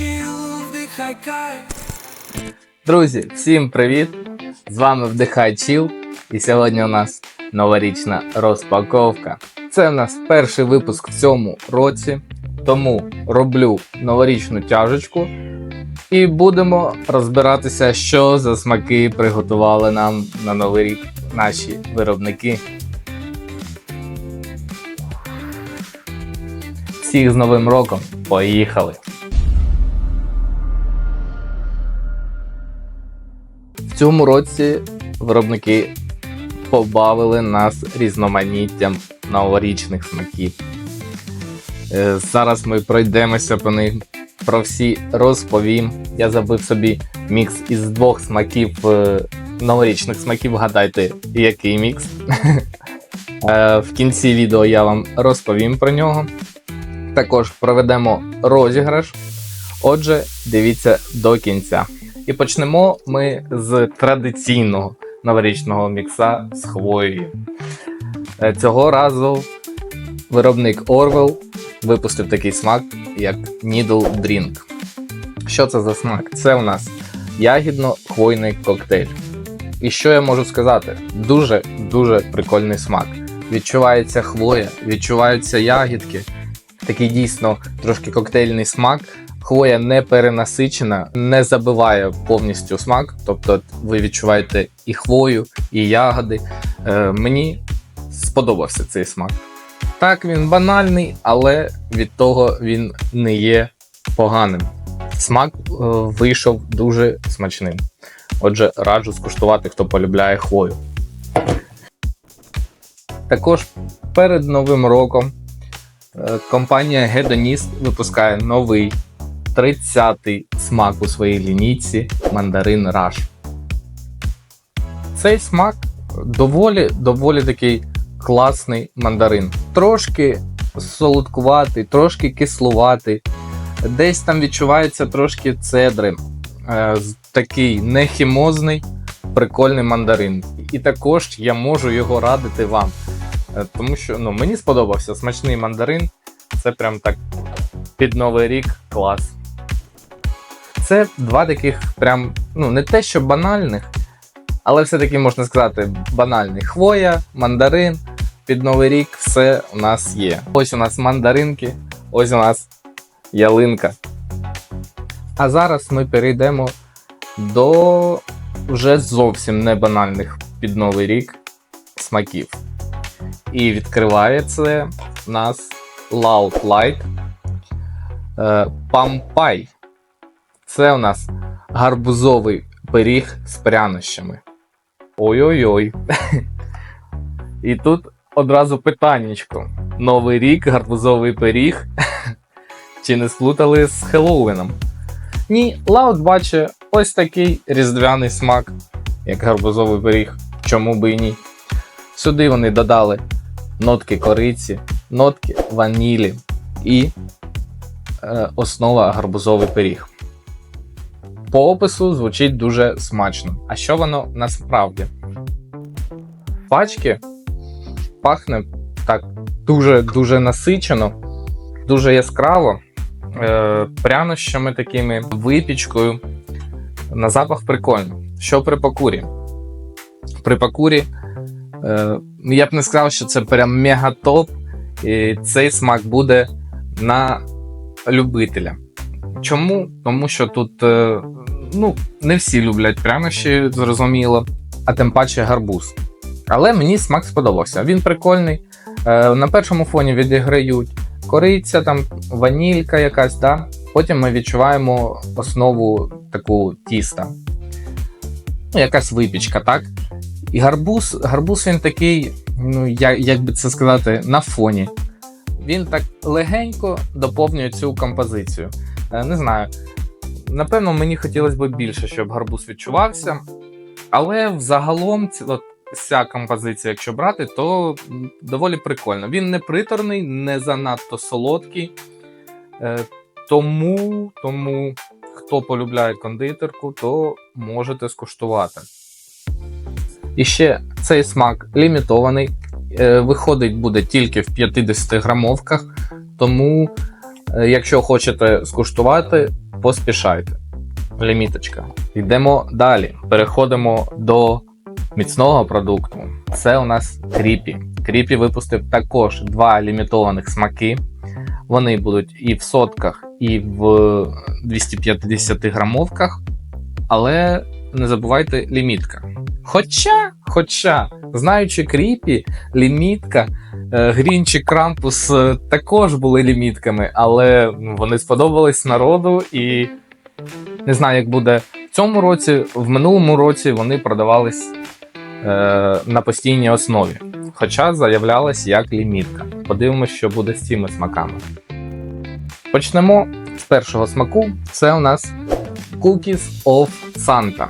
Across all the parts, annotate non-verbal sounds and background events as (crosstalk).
вдихай. Друзі, всім привіт! З вами Вдихай Чіл, і сьогодні у нас новорічна розпаковка. Це у нас перший випуск в цьому році, тому роблю новорічну тяжечку і будемо розбиратися, що за смаки приготували нам на новий рік наші виробники. Всіх з Новим роком! Поїхали! В цьому році виробники побавили нас різноманіттям новорічних смаків. Е, Зараз ми пройдемося по них, про всі розповім. Я забив собі мікс із двох смаків е, новорічних смаків. Гадайте, який мікс. (laughs) Е, В кінці відео я вам розповім про нього. Також проведемо розіграш. Отже, дивіться до кінця. І почнемо ми з традиційного новорічного мікса з хвоєю. Е, Цього разу виробник Orwell випустив такий смак, як Needle Drink. Що це за смак? Це у нас ягідно-хвойний коктейль. І що я можу сказати? Дуже-дуже прикольний смак. Відчувається хвоя, відчуваються ягідки. Такий дійсно трошки коктейльний смак. Хвоя не перенасичена, не забиває повністю смак. Тобто ви відчуваєте і хвою, і ягоди. Е, мені сподобався цей смак. Так, він банальний, але від того він не є поганим. Смак е, вийшов дуже смачним. Отже, раджу скуштувати, хто полюбляє хвою. Також перед Новим роком е, компанія Hedonist випускає новий 30-й смак у своїй лінійці мандарин Rush. Цей смак доволі доволі такий класний мандарин. Трошки солодкуватий, трошки кислуватий. Десь там відчувається трошки цедри. Е, такий нехімозний, прикольний мандарин. І також я можу його радити вам. Е, Тому що ну, мені сподобався смачний мандарин. Це прям так під новий рік клас. Це два таких прям, ну, не те, що банальних, але все-таки можна сказати, банальний. Хвоя, мандарин, під новий рік все у нас є. Ось у нас мандаринки, ось у нас ялинка. А зараз ми перейдемо до вже зовсім не банальних під новий рік смаків. І відкриває це у нас Loud Light е, Пампай. Це у нас гарбузовий пиріг з прянощами. Ой-ой-ой. І тут одразу питаннячко. Новий рік, гарбузовий пиріг. Чи не сплутали з Хеллоуіном? Ні, Лаут бачить ось такий різдвяний смак, як гарбузовий пиріг. Чому би і ні? Сюди вони додали нотки кориці, нотки ванілі і е, основа гарбузовий пиріг. По опису звучить дуже смачно. А що воно насправді? Пачки пахне так дуже-дуже насичено, дуже яскраво, е, прянощами такими, випічкою. На запах прикольно. Що при покурі? При покурі е, я б не сказав, що це прям мега-топ, і цей смак буде на любителя. Чому? Тому що тут е, ну, не всі люблять прянощі, зрозуміло, а тим паче гарбуз. Але мені смак сподобався. Він прикольний. Е, на першому фоні відіграють кориця, там ванілька якась, да? потім ми відчуваємо основу таку тіста. Ну, якась випічка, так? І гарбуз, гарбуз він такий, ну, як, як би це сказати, на фоні. Він так легенько доповнює цю композицію. Е, Не знаю. Напевно, мені хотілося б більше, щоб гарбуз відчувався. Але взагалом от, ця композиція, якщо брати, то доволі прикольно. Він не приторний, не занадто солодкий. Е, Тому, тому, хто полюбляє кондитерку, то можете скуштувати. І ще цей смак лімітований. Е, Виходить буде тільки в 50 грамовках. Тому, якщо хочете скуштувати, поспішайте. Ліміточка. Йдемо далі. Переходимо до міцного продукту. Це у нас Кріпі. Кріпі випустив також два лімітованих смаки. Вони будуть і в сотках, і в 250 грамовках. Але не забувайте лімітка. Хоча, хоча, знаючи кріпі, лімітка, е, Грінч і Крампус е, також були лімітками, але ну, вони сподобались народу і не знаю, як буде в цьому році. В минулому році вони продавались е, на постійній основі. Хоча заявлялась як лімітка. Подивимось, що буде з цими смаками. Почнемо з першого смаку. Це у нас Cookies of Santa.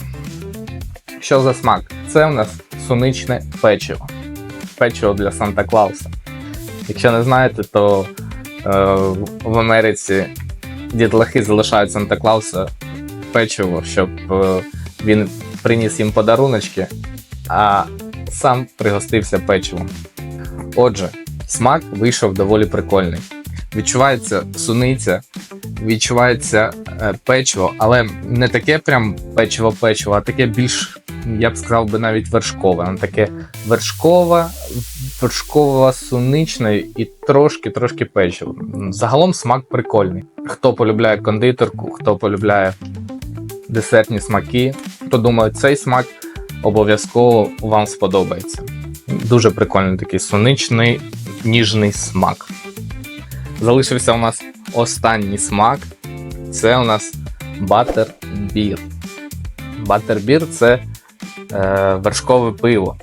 Що за смак? Це у нас суничне печиво. Печиво для Санта Клауса. Якщо не знаєте, то е, в Америці дітлахи залишають Санта Клауса печиво, щоб е, він приніс їм подаруночки, а сам пригостився печивом. Отже, смак вийшов доволі прикольний. Відчувається суниця, відчувається е, печиво, але не таке прям печиво-печиво, а таке більш, я б сказав би навіть вершкове. Таке вершкове, вершково суничне і трошки-трошки печиво. Загалом смак прикольний. Хто полюбляє кондитерку, хто полюбляє десертні смаки, хто думає, цей смак обов'язково вам сподобається. Дуже прикольний такий суничний, ніжний смак. Залишився у нас останній смак. Це у нас батербір. Батербір це е, вершкове пиво.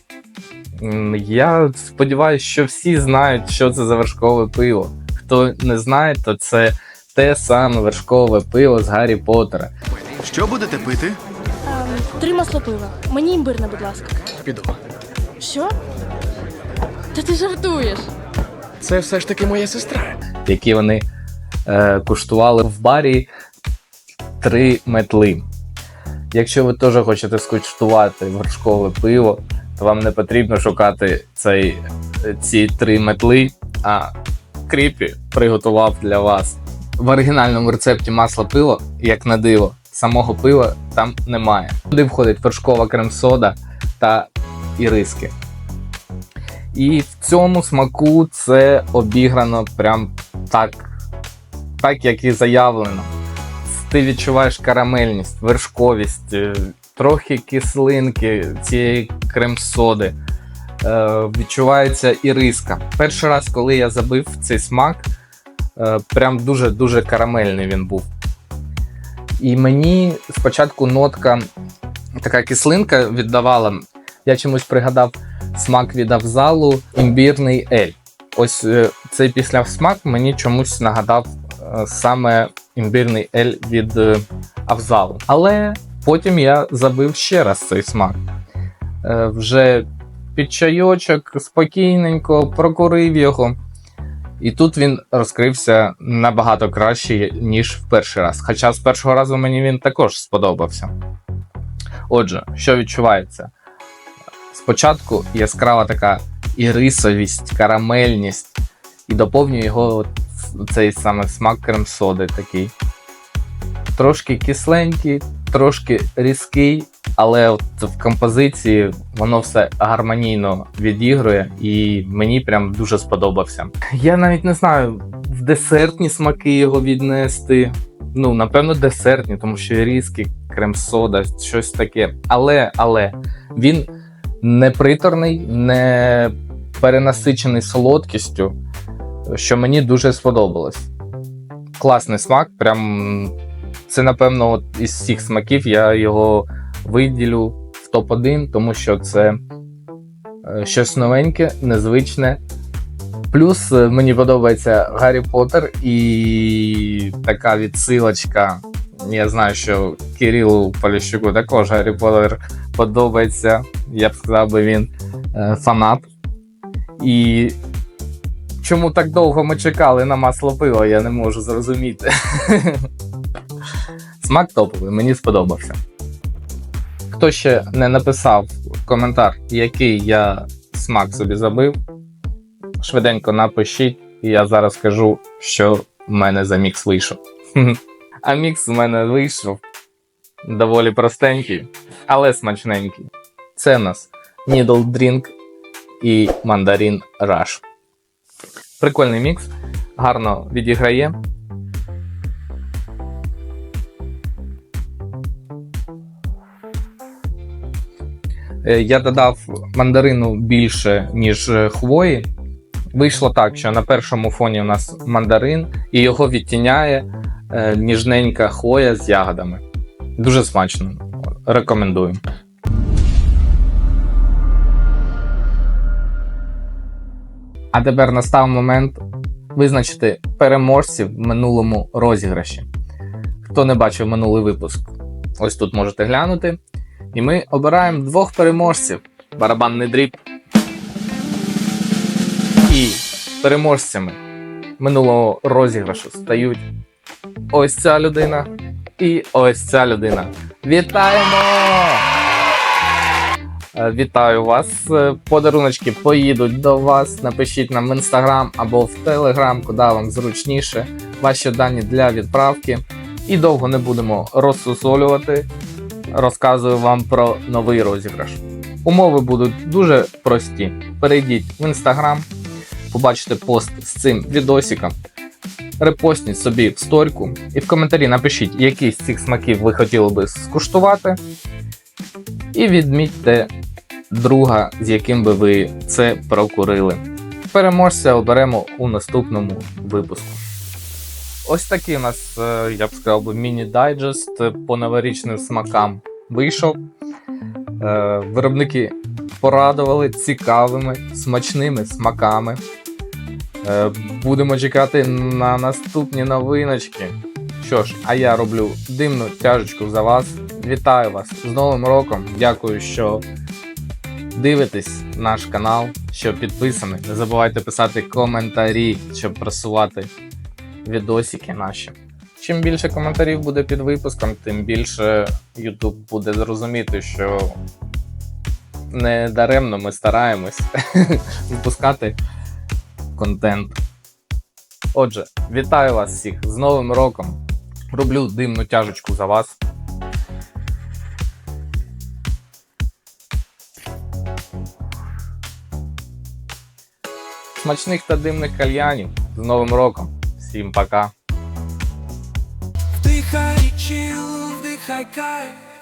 Я сподіваюся, що всі знають, що це за вершкове пиво. Хто не знає, то це те саме вершкове пиво з Гаррі Поттера. Що будете пити? Ем, три масло пива. Мені імбирне, будь ласка. Піду. Що? Та ти жартуєш. Це все ж таки моя сестра. які вони е, куштували в барі три метли. Якщо ви теж хочете скуштувати вершкове пиво, вам не потрібно шукати цей, ці три метли, а кріпі приготував для вас. В оригінальному рецепті масла пива, як на диво, самого пива там немає. Туди входить вершкова крем-сода та іриски. І в цьому смаку це обіграно прям так, так як і заявлено. Ти відчуваєш карамельність, вершковість, е, трохи кислинки цієї крем-соди. Е, відчувається і риска. Перший раз, коли я забив цей смак, е, прям дуже-дуже карамельний він був. І мені спочатку нотка, така кислинка віддавала. Я чомусь пригадав смак від Авзалу імбірний ель. Ось е, цей післясмак мені чомусь нагадав саме імбірний ель від Авзалу. Але потім я забив ще раз цей смак. Е, Вже під чайочок спокійненько прокурив його. І тут він розкрився набагато краще, ніж в перший раз. Хоча з першого разу мені він також сподобався. Отже, що відчувається? Спочатку яскрава така ірисовість, карамельність, і доповнює його цей саме смак крем-соди такий. Трошки кисленький, трошки різкий, але от в композиції воно все гармонійно відігрує, і мені прям дуже сподобався. Я навіть не знаю, в десертні смаки його віднести. Ну, напевно, десертні, тому що різкі, крем-сода, щось таке. Але, але він не приторний, не перенасичений солодкістю, що мені дуже сподобалось. Класний смак, прям це, напевно, от із всіх смаків я його виділю в топ-1, тому що це е, щось новеньке, незвичне. Плюс е, мені подобається Гаррі Поттер і така відсилочка. Я знаю, що Кирилу Поліщуку також Гаррі Поттер подобається. Я б сказав би він е, фанат. І чому так довго ми чекали на масло пива, я не можу зрозуміти. (laughs) Смак топовий, мені сподобався. Хто ще не написав коментар, який я смак собі забив, швиденько напишіть, і я зараз скажу, що в мене за мікс вийшов. (laughs) А мікс у мене вийшов доволі простенький, але смачненький. Це у нас Needle Drink і Mandarin Rush. Прикольний мікс, гарно відіграє. Я додав мандарину більше, ніж е, хвої. Вийшло так, що на першому фоні у нас мандарин, і його відтіняє е, ніжненька хвоя з ягодами. Дуже смачно. Рекомендую. А тепер настав момент визначити переможців в минулому розіграші. Хто не бачив минулий випуск, ось тут можете глянути. І ми обираємо двох переможців. Барабанний дріб. І переможцями минулого розіграшу стають ось ця людина і ось ця людина. Вітаємо! Е, Вітаю вас. Е, Подаруночки поїдуть до вас. Напишіть нам в інстаграм або в телеграм, куди вам зручніше. Ваші дані для відправки. І довго не будемо розсусолювати. Розказую вам про новий розіграш. Умови будуть дуже прості. Перейдіть в інстаграм, побачите пост з цим відосиком, репостніть собі в сторіку і в коментарі напишіть, який з цих смаків ви хотіли би скуштувати. І відмітьте друга, з яким би ви це прокурили. Переможця оберемо у наступному випуску. Ось такий у нас, е, я б сказав, би, міні-дайджест по новорічним смакам вийшов. Е, Виробники порадували цікавими, смачними смаками. Е, Будемо чекати на наступні новиночки. Що ж, а я роблю димну тяжечку за вас. Вітаю вас з Новим роком. Дякую, що дивитесь наш канал, що підписані. Не забувайте писати коментарі, щоб просувати відосики наші. Чим більше коментарів буде під випуском, тим більше YouTube буде зрозуміти, що не даремно ми стараємось (laughs) випускати контент. Отже, вітаю вас всіх з Новим роком. Роблю димну тяжечку за вас. Смачних та димних кальянів з Новим роком. Всім пока. Вдихай чил, вдихай кайф